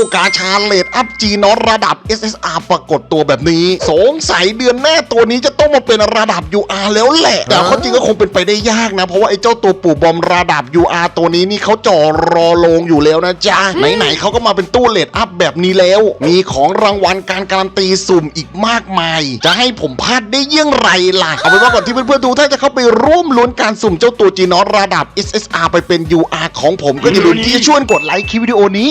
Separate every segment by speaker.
Speaker 1: ตู้กาชาเลดอัพจีนอตระดับ SSR ปรากฏตัวแบบนี้ สงสัยเดือนหน้าตัวนี้จะต้องมาเป็นระดับ UR แล้วแหละ แต่ความจริงก็คงเป็นไปได้ยากนะ เพราะว่าไอ้เจ้าตัวปู่บอมระดับ UR ตัวนี้นี่เขาจ่อรอลงอยู่แล้วนะจ๊ะ ไหนๆเขาก็มาเป็นตู้เลดอัพแบบนี้แล้ว มีของรางวัลการการันตีสุ่มอีกมากมาย จะให้ผมพลาดได้เยี่ยงไรล่ะ เอาเป็นว่าก่อนที่เพื่อนๆดูถ้าจะเข้าไปร่วมลุ้นการสุ่มเจ้าตัวจีนอตระดับ SSR ไปเป็น UR ของผมก็อย่าลืมที่จะช่วยกดไลค์คลิปวิดีโอนี้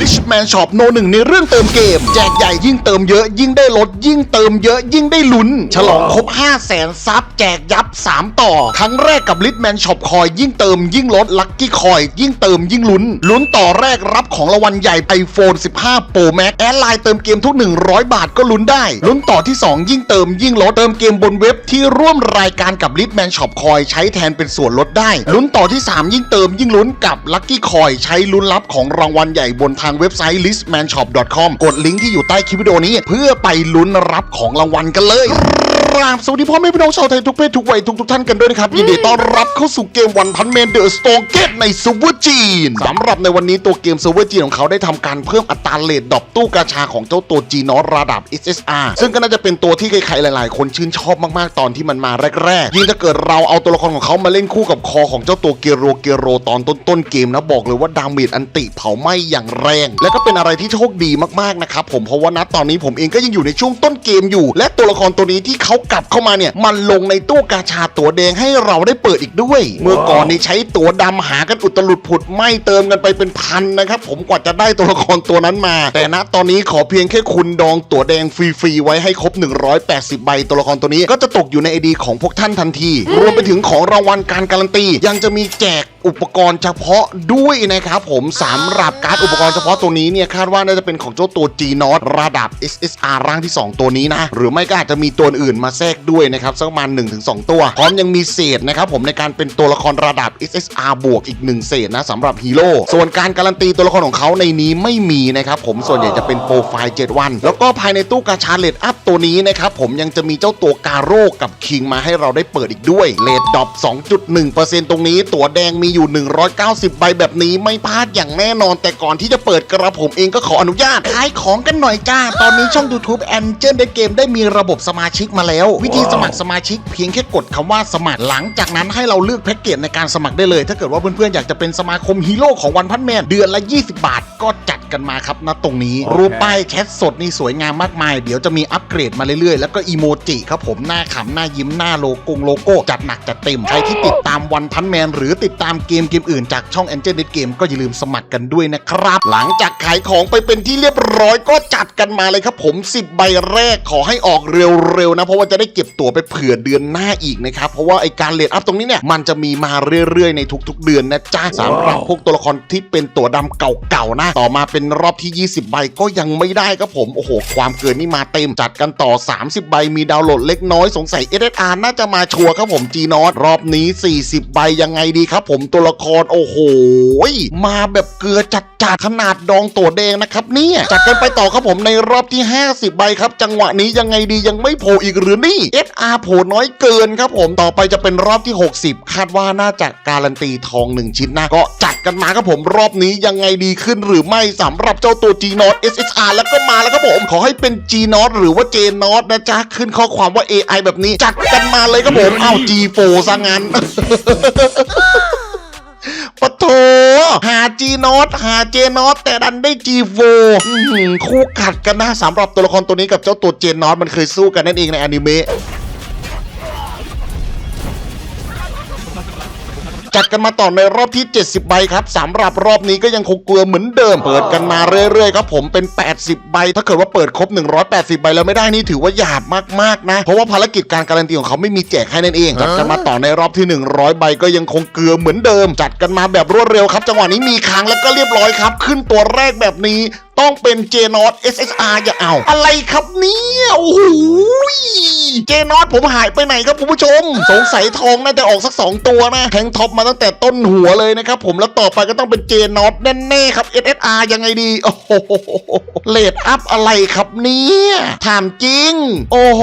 Speaker 1: Richman Shop โนหนึ่งในเรื่องเติมเกม แจกใหญ่ยิ่งเติมเยอะ ยิ่งได้ลด ยิ่งเติมเยอะยิ่งได้ลุ้น ฉลองครบ 5 0 0แสนซับแจกยับ 3 ต่อ ครั้งแรกกับ Richman Shop คอยยิ่งเติมยิ่งลดลัคกี้คอยยิ่งเติมยิ่งลุ้น ลุ้นต่อแรกรับของรางวัลใหญ่ iPhone 15 Pro Max แอดไลน์เติมเกมทุก 100 บาทก็ลุ้นได้ ลุ้นต่อที่ 2 ยิ่งเติมยิ่งลดเติมเกมบนเว็บที่ร่วมรายการกับ Richman Shop คอยใช้แทนเป็นส่วนลดได้ ลุ้นต่อที่ 3 ยิ่งเติมยิ่งลุ้นกับ Lucky Coin ใช้ลุ้นรับของรางวัลใหญ่บนทางเว็บไซต์ listmanshop.com กดลิงก์ที่อยู่ใต้คลิปวิดีโอนี้ เพื่อไปลุ้นรับของรางวัลกันเลย ครับสวัสดีพ่อแม่พี่น้องชาวไทยทุกเพศทุกวัยทุกทุกๆท่านกันด้วยนะครับ ยินดีต้อนรับเข้าสู่เกมวันพันเมนเดอะสโตเกตในซูเปอร์จีนสำหรับในวันนี้ตัวเกมซูเปอร์จีนของเขาได้ทำการเพิ่มอัตราเลทดรอปตู้กาชาของเจ้าตัวจีนอตระดับ SSR ซึ่งก็น่าจะเป็นตัวที่ใครๆหลาย ๆ คนชื่นชอบมากๆตอนที่มันมาแรกๆยิ่งถ้าเกิดเราเอาตัวละครของเขามาเล่นคู่กับคอของเจ้าตัวเกโรเกโรตอนต้นๆเกมนะบอกเลยว่าดาเมจอันติเผาไหม้อย่างแรง และก็เป็นอะไรที่โชคดีมากๆนะครับผมเพราะว่าณตอนนี้ผมเองก็ยังอยู่ในช่วงต้นเกมอยู่ และตัวละครตัวนี้ที่เขากลับเข้ามาเนี่ยมันลงในตู้กาชาตัวแดงให้เราได้เปิดอีกด้วย เมื่อก่อนนี้ใช้ตัวดำหากันอุตลุดผุดไม่เติมกันไปเป็นพันนะครับผมกว่าจะได้ตัวละครตัวนั้นมา แต่ณตอนนี้ขอเพียงแค่คุณดองตัวแดงฟรีๆไว้ให้ครบ 180 ใบตัวละครตัวนี้ก็จะตกอยู่ในไอดีของพวกท่านทันที รวมไปถึงของรางวัลการการันตี ยังจะมีแจกอุปกรณ์เฉพาะด้วยนะครับผมสำหรับการ์ดอุปกรณ์เฉพาะตัวนี้เนี่ยคาดว่าน่าจะเป็นของเจ้าตัว G n o t ระดับ SSR ร่างที่ 2 ตัวนี้นะ หรือไม่ก็อาจจะมีตัวอื่นมาแทรกด้วยนะครับสักประมาณ1-2 ตัว พร้อมยังมีเศษนะครับผมในการเป็นตัวละครระดับ SSR บวกอีก 1 เศษนะสำหรับฮีโร่ส่วนการการันตีตัวละครของเขาในนี้ไม่มีนะครับผมส่วนใหญ่จะเป็นโปรไฟล์ 7 วัน แล้วก็ภายในตู้กาชาเลดอัพตัวนี้นะครับผมยังจะมีเจ้าตัวกาโร่กับคิงมาให้เราได้เปิดอีกด้วยเลดดอป2.1%ตรงนี้ ตัวแดงมีอยู่ 190 ใบแบบนี้ไม่พลาดอย่างแน่นอน แต่ก่อนที่จะเปิดกระผมเองก็ขออนุญาตขายของกันหน่อยจ้า ตอนนี้ช่อง YouTube a n g e l ได้เกมได้มีระบบสมาชิกมาแล้ววิธีสมัครสมาชิกเพียงแค่กดคำว่าสมัครหลังจากนั้นให้เราเลือกแพ็กเกจในการสมัครได้เลย ถ้าเกิดว่าเพื่อนๆ อยากจะเป็นสมาคมฮีโร่ของวันพันแมนเดือนละ 20 บาท ก็จัดกันมาครับณตรงนี้ รูปป้ายแชทสดนี่สวยงามมากมาย เดี๋ยวจะมีอัปเกรดมาเรื่อยๆ แล้วก็อีโมจิครับผมหน้าขำหน้ายิ้มหน้าโลโก้โลโก้จัดหนักจัดเต็มใครที่ติดตามวันพันแมนหรือติดตามเกมเกมอื่นจากช่อง a n g e l เกมก็อย่าลืมสมัครกันด้วยนะครับ หลังจากขายของไปเป็นที่เรียบร้อยก็จัดกันมาเลยครับผม 10 ใบแรกขอให้ออกเร็วๆนะเพราะว่าจะได้เก็บตั๋วไปเผื่อเดือนหน้าอีกนะครับ เพราะว่าไอการเลดอัพตรงนี้เนี่ยมันจะมีมาเรื่อยๆ ในทุก ๆ เดือนนะจ้าสำหรับพวกตัวละครที่เป็นตั๋วดำเก่าๆนะต่อมาเป็นรอบที่ 20 ใบก็ยังไม่ได้ครับผมโอ้โห ความเกินนี่มาเต็มจัดกันต่อ 30 ใบมีดาวน์โหลดเล็กน้อยสงสัย SSR น่าจะมาชัวร์ครับผม G n o t รอบนี้ 40 ใบยังไงดีครับ ผมตัวละครโอ้โหมาแบบเกลือจัดจัดๆขนาดดองตัวแดงนะครับเนี่ยจัดกันไปต่อครับผมในรอบที่ 50 ใบครับ จังหวะนี้ยังไงดียังไม่โผล่อีกหรือนี่ SR โผล่น้อยเกินครับผมต่อไปจะเป็นรอบที่ 60 คาดว่าน่าจะการันตีทอง 1 ชิ้นนะ ก็จัดกันมาครับผมรอบนี้ยังไงดีขึ้นหรือไม่สำหรับเจ้าตัว G n o t SSR แล้วก็มาแล้วครับผมขอให้เป็น G n o t หรือว่า J n o t นะจ๊ะขึ้นข้อความว่า AI แบบนี้จัดกันมาเลยครับผมเอ้า G4 ซะงั้น ปะโถหาจีนอตหาเจนอตแต่ดันได้จีโฟคู่ขัดกันนะสำหรับตัวละครตัวนี้กับเจ้าตัวเจนอตมันเคยสู้กันนั่นเองในอนิเมะ จัดกันมาต่อในรอบที่ 70 ใบครับสำหรับรอบนี้ก็ยังคงเกลือเหมือนเดิม เปิดกันมาเรื่อยๆครับผมเป็น 80 ใบ ถ้าเกิดว่าเปิดครบ 180 ใบแล้วไม่ได้นี่ถือว่าหยาบมากๆนะ เพราะว่าภารกิจการการันตีของเขาไม่มีแจกให้นั่นเองจัดกันมาต่อในรอบที่ 100 ใบก็ยังคงเกลือเหมือนเดิม จัดกันมาแบบรวดเร็วครับ จังหวะนี้มีค้างแล้วก็เรียบร้อยครับ ขึ้นตัวแรกแบบนี้ต้องเป็นเจนอต SSR อย่าเอา อะไรครับเนี่ยโอ้โห เจนอตผมหายไปไหนครับคุณผู้ชม สงสัยทองน่าจะออกสักสองตัวนะแทงท็อปมาตั้งแต่ต้นหัวเลยนะครับผมแล้วต่อไปก็ต้องเป็นเจนอตแน่ๆครับ SSR ยังไงดีโอ้โหเลดอัพอะไรครับเนี่ยถามจริง โอ้โห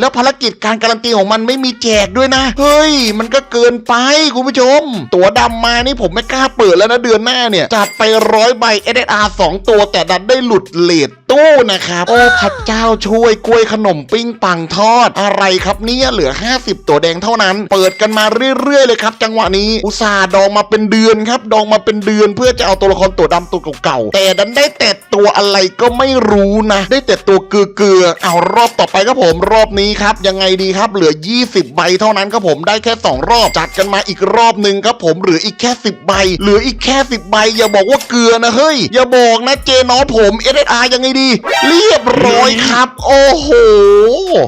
Speaker 1: แล้วภารกิจการการันตีของมันไม่มีแจกด้วยนะ เฮ้ย มันก็เกินไปคุณผู้ชม ตัวดำมานี่ผมไม่กล้าเปิดแล้วนะเดือนหน้าเนี่ย จัดไปร้อยใบ SSR 2 ตัวแต่ดันได้หลุดเลดตู้นะครับ โอ้พระเจ้าช่วยกล้วยขนมปิ้งปังทอด อะไรครับเนี่ยเหลือ 50 ตัวแดงเท่านั้น เปิดกันมาเรื่อยๆเลยครับ จังหวะนี้อุตส่าห์ดองมาเป็นเดือนครับ ดองมาเป็นเดือนเพื่อจะเอาตัวละครตัวดำตัวเก่าๆแต่ดันได้แต่ตัวอะไรก็ไม่รู้นะ ได้แต่ตัวเกลือๆเอารอบต่อไปครับผมรอบนี้ครับยังไงดีครับเหลือ 20 ใบเท่านั้นครับผมได้แค่ 2 รอบจัดกันมาอีกรอบหนึ่งครับผมเหลืออีกแค่ 10 ใบ เหลืออีกแค่ 10 ใบ อย่าบอกว่าเกลือนะเฮ้ยอย่าบอกนะเจนอผม SSR ยังไงดี เรียบร้อยครับ โอ้โห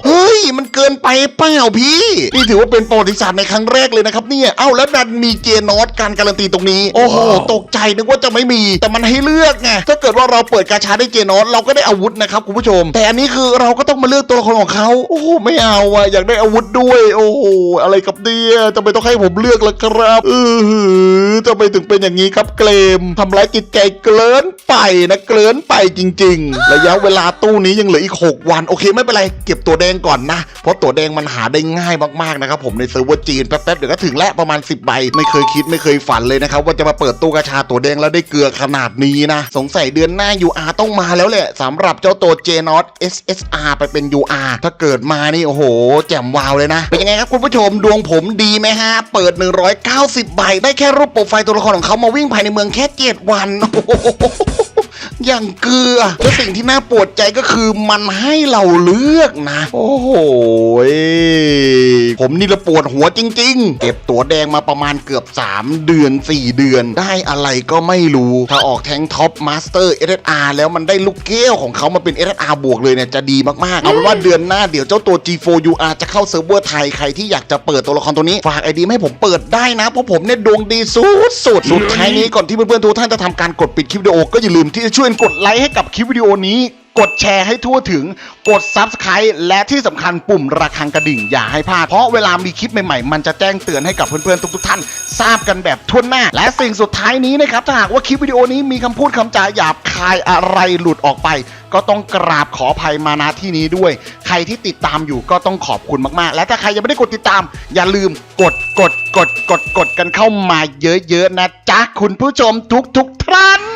Speaker 1: เฮ้ย มันเกินไปเปล่าพี่ นี่ถือว่าเป็นประวัติศาสตร์ในครั้งแรกเลยนะครับเนี่ยเอ้าแล้วดันมีเจนอตการการันตีตรงนี้ โอ้โห ตกใจนึกว่าจะไม่มี แต่มันให้เลือกไง ถ้าเกิดว่าเราเปิดกาชาได้เจนอตเราก็ได้อาวุธนะครับคุณผู้ชม แต่อันนี้คือเราก็ต้องมาเลือกตัวละครของเขาโอ้โห ไม่เอาอะอยากได้อาวุธด้วย โอ้โห อะไรกับเนี่ยทำไมต้องให้ผมเลือกล่ะครับเออทำไมถึงเป็นอย่างนี้ครับเกรมทำร้ายจิตใจเกินไปนะเกินไปจริง ๆ ระยะเวลาตู้นี้ยังเหลืออีก 6 วัน โอเคไม่เป็นไรเก็บตัวแดงก่อนนะ เพราะตัวแดงมันหาได้ง่ายมากๆนะครับผมในเซิร์ฟเวอร์จีนแป๊บๆเดี๋ยวก็ถึงแล้วประมาณ 10 ใบ ไม่เคยคิดไม่เคยฝันเลยนะครับว่าจะมาเปิดตู้กระชาตัวแดงแล้วได้เกลือขนาดนี้นะ สงสัยเดือนหน้า UR ต้องมาแล้วแหละสำหรับเจ้าตัว j n o t SSR ไปเป็น UR ถ้าเกิดมานี่โอ้โห แจ่มวาวเลยนะ เป็นยังไงครับคุณผู้ชมดวงผมดีไหมฮะ เปิด 190 ใบ ได้แค่รูปโปรไฟล์ตัวละครของเขามาวิ่งภายในเมืองแค่ 7 วันโอ้โห อย่างเกลือ และสิ่งที่น่าปวดใจก็คือมันให้เราเลือกนะ โอ้โหผมนี่ละปวดหัวจริง ๆ เก็บตัวแดงมาประมาณเกือบ 3 เดือน 4 เดือน ได้อะไรก็ไม่รู้ ถ้าออกแทงท็อปมาสเตอร์ SSR แล้วมันได้ลูกแก้วของเขามาเป็น SSR บวกเลยเนี่ยจะดีมากๆ เอาเป็นว่าเดือนหน้าเดี๋ยวเจ้าตัว G4UR จะเข้าเซิร์ฟเวอร์ไทย ใครที่อยากจะเปิดตัวละครตัวนี้ ฝากไอดีให้ผมเปิดได้นะ เพราะผมเนี่ยดวงดีสุดสุดๆสุดท้ายนี้ก่อนที่เพื่อนๆทุกท่านจะทำการกดปิดคลิปวิดีโอก็อย่าลืมที่จะช่วยกดไลค์ให้กับคลิปวิดีโอนี้ กดแชร์ให้ทั่วถึง กด Subscribe และที่สำคัญปุ่มระฆังกระดิ่งอย่าให้พลาด เพราะเวลามีคลิปใหม่ๆ มันจะแจ้งเตือนให้กับเพื่อนๆ ทุกๆท่าน ทราบกันแบบทั่วหน้า และสิ่งสุดท้ายนี้นะครับ ถ้าหากว่าคลิปวิดีโอนี้มีคำพูดคำจาหยาบคายอะไรหลุดออกไป ก็ต้องกราบขออภัยมาณที่นี้ด้วย ใครที่ติดตามอยู่ก็ต้องขอบคุณมากๆ และถ้าใครยังไม่ได้กดติดตาม อย่าลืมกดกดกดกดกดกันเข้ามาเยอะๆนะจ๊ะคุณผู้ชมทุกๆท่าน